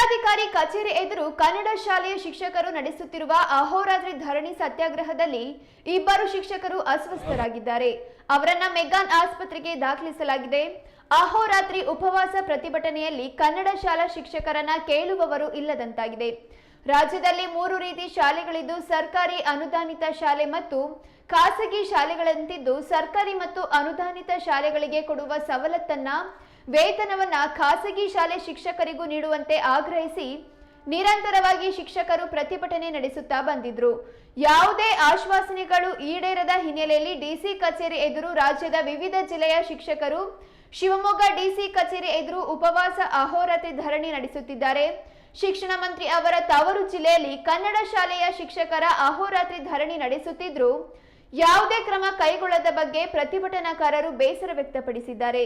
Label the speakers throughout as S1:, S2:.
S1: ಜಿಲ್ಲಾಧಿಕಾರಿ ಕಚೇರಿ ಎದುರು ಕನ್ನಡ ಶಾಲೆಯ ಶಿಕ್ಷಕರು ನಡೆಸುತ್ತಿರುವ ಅಹೋರಾತ್ರಿ ಧರಣಿ ಸತ್ಯಾಗ್ರಹದಲ್ಲಿ ಇಬ್ಬರು ಶಿಕ್ಷಕರು ಅಸ್ವಸ್ಥರಾಗಿದ್ದಾರೆ. ಅವರನ್ನ ಮೆಗ್ಗಾನ್ ಆಸ್ಪತ್ರೆಗೆ ದಾಖಲಿಸಲಾಗಿದೆ. ಅಹೋರಾತ್ರಿ ಉಪವಾಸ ಪ್ರತಿಭಟನೆಯಲ್ಲಿ ಕನ್ನಡ ಶಾಲಾ ಶಿಕ್ಷಕರನ್ನ ಕೇಳುವವರು ಇಲ್ಲದಂತಾಗಿದೆ. ರಾಜ್ಯದಲ್ಲಿ ಮೂರು ರೀತಿ ಶಾಲೆಗಳಿದ್ದು, ಸರ್ಕಾರಿ ಅನುದಾನಿತ ಶಾಲೆ ಮತ್ತು ಖಾಸಗಿ ಶಾಲೆಗಳಂತಿದ್ದು, ಸರ್ಕಾರಿ ಮತ್ತು ಅನುದಾನಿತ ಶಾಲೆಗಳಿಗೆ ಕೊಡುವ ಸವಲತ್ತನ್ನ ವೇತನವನ್ನ ಖಾಸಗಿ ಶಾಲೆ ಶಿಕ್ಷಕರಿಗೂ ನೀಡುವಂತೆ ಆಗ್ರಹಿಸಿ ನಿರಂತರವಾಗಿ ಶಿಕ್ಷಕರು ಪ್ರತಿಭಟನೆ ನಡೆಸುತ್ತಾ ಬಂದಿದ್ರು. ಯಾವುದೇ ಆಶ್ವಾಸನೆಗಳು ಈಡೇರದ ಹಿನ್ನೆಲೆಯಲ್ಲಿ ಡಿಸಿ ಕಚೇರಿ ಎದುರು ರಾಜ್ಯದ ವಿವಿಧ ಜಿಲ್ಲೆಯ ಶಿಕ್ಷಕರು ಶಿವಮೊಗ್ಗ ಡಿಸಿ ಕಚೇರಿ ಎದುರು ಉಪವಾಸ ಅಹೋರಾತ್ರಿ ಧರಣಿ ನಡೆಸುತ್ತಿದ್ದಾರೆ. ಶಿಕ್ಷಣ ಮಂತ್ರಿ ಅವರ ತವರು ಜಿಲ್ಲೆಯಲ್ಲಿ ಕನ್ನಡ ಶಾಲೆಯ ಶಿಕ್ಷಕರ ಅಹೋರಾತ್ರಿ ಧರಣಿ ನಡೆಸುತ್ತಿದ್ರು. ಯಾವುದೇ ಕ್ರಮ ಕೈಗೊಳ್ಳದ ಬಗ್ಗೆ ಪ್ರತಿಭಟನಾಕಾರರು ಬೇಸರ ವ್ಯಕ್ತಪಡಿಸಿದ್ದಾರೆ.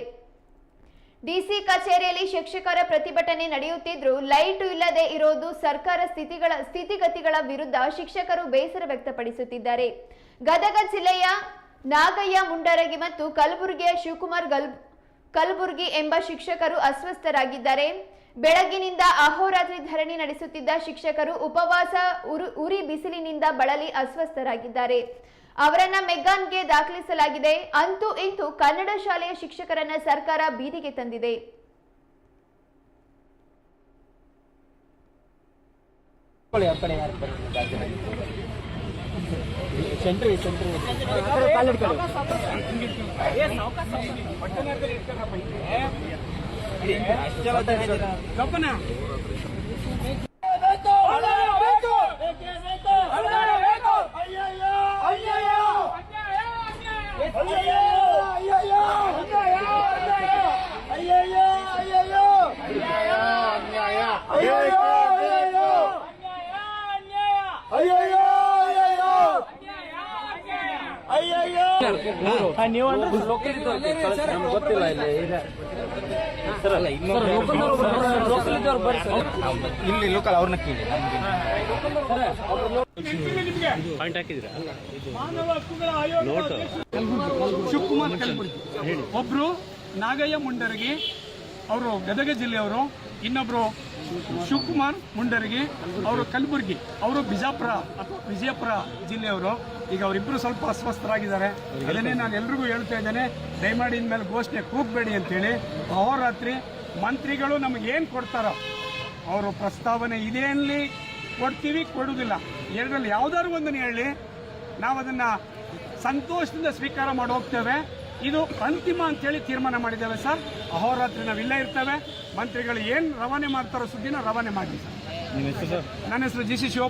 S1: ಡಿಸಿ ಕಚೇರಿಯಲ್ಲಿ ಶಿಕ್ಷಕರ ಪ್ರತಿಭಟನೆ ನಡೆಯುತ್ತಿದ್ರು ಲೈಟ್ ಇಲ್ಲದೆ ಇರೋದು ಸರ್ಕಾರ ಸ್ಥಿತಿಗಳ ಸ್ಥಿತಿಗತಿಗಳ ವಿರುದ್ಧ ಶಿಕ್ಷಕರು ಬೇಸರ ವ್ಯಕ್ತಪಡಿಸುತ್ತಿದ್ದಾರೆ. ಗದಗ ಜಿಲ್ಲೆಯ ನಾಗಯ್ಯ ಮುಂಡರಗಿ ಮತ್ತು ಕಲಬುರಗಿಯ ಶಿವಕುಮಾರ್ ಗಲ್ ಕಲಬುರ್ಗಿ ಎಂಬ ಶಿಕ್ಷಕರು ಅಸ್ವಸ್ಥರಾಗಿದ್ದಾರೆ. ಬೆಳಗ್ಗಿನಿಂದ ಅಹೋರಾತ್ರಿ ಧರಣಿ ನಡೆಸುತ್ತಿದ್ದ ಶಿಕ್ಷಕರು ಉಪವಾಸ ಉರಿ ಬಿಸಿಲಿನಿಂದ ಬಳಲಿ ಅಸ್ವಸ್ಥರಾಗಿದ್ದಾರೆ. ಅವರನ್ನ ಮೆಗ್ಗಾನ್ಗೆ ದಾಖಲಿಸಲಾಗಿದೆ ಅಂತೂ ಇಂತೂ ಕನ್ನಡ ಶಾಲೆಯ ಶಿಕ್ಷಕರನ್ನ ಸರ್ಕಾರ ಬೀದಿಗೆ
S2: ತಂದಿದೆಕೊಳ್ಳಿ ಗೊತ್ತಿಲ್ಲ ಇಲ್ಲಿ. ಇದೆ ಸರ್ ಅಲ್ಲ ಇಲ್ಲಿ ಲೋಕಲ್ ಅವ್ರನ್ನ ಕೇಳಿ
S3: ಪಾಯಿಂಟ್ ಹಾಕಿದ್ರ
S4: ಮಾನವ ಹಕ್ಕುಗಳ ಆಯೋಗದ ಅಧ್ಯಕ್ಷ ಶಿವಕುಮಾರ್ ಕಲಬುರ್ಗಿ ಒಬ್ರು ನಾಗಯ್ಯ ಮುಂಡರಗಿ ಅವರು ಗದಗ ಜಿಲ್ಲೆಯವರು ಇನ್ನೊಬ್ರು ಶಿವಕುಮಾರ್ ಮುಂಡರಿಗೆ, ಅವರು ಕಲಬುರಗಿ, ಅವರು ಬಿಜಾಪುರ, ಅಥವಾ ವಿಜಯಪುರ ಜಿಲ್ಲೆಯವರು. ಈಗ ಅವರಿಬ್ಬರು ಸ್ವಲ್ಪ ಅಸ್ವಸ್ಥರಾಗಿದ್ದಾರೆ. ಅದನ್ನೇ ನಾನು ಎಲ್ರಿಗೂ ಹೇಳ್ತಾ ಇದ್ದೇನೆ. ದಯಮಾಡಿ ಇನ್ಮೇಲೆ ಘೋಷಣೆ ಕೂಗಬೇಡಿ ಅಂತೇಳಿ. ಅಹೋರಾತ್ರಿ ಮಂತ್ರಿಗಳು ನಮಗೇನು ಕೊಡ್ತಾರೋ, ಅವರು ಪ್ರಸ್ತಾವನೆ ಇದೆ ಅನ್ನಲಿ. ಕೊಡ್ತೀವಿ, ಕೊಡುವುದಿಲ್ಲ. ಎರಡರಲ್ಲಿ ಯಾವುದಾದ್ರು ಒಂದನ್ನು ಹೇಳಿ. ನಾವು ಅದನ್ನು ಸಂತೋಷದಿಂದ ಸ್ವೀಕಾರ ಮಾಡಿ ಹೋಗ್ತೇವೆ. ಇದು ಅಂತಿಮ ಅಂತೇಳಿ ತೀರ್ಮಾನ ಮಾಡಿದ್ದೇವೆ ಸರ್. ಅಹೋರಾತ್ರಿ ನಾವು ಇಲ್ಲೇ ಇರ್ತೇವೆ. ಮಂತ್ರಿಗಳು ಏನು ರವಾನೆ ಮಾಡ್ತಾರೋ ಸುದ್ದಿನ ರವಾನೆ ಮಾಡಿ ಸರ್.
S3: ನಿಮ್ಮ ಹೆಸರು ಸರ್?
S4: ನನ್ನ ಹೆಸರು ಜಿ ಸಿ ಶಿವ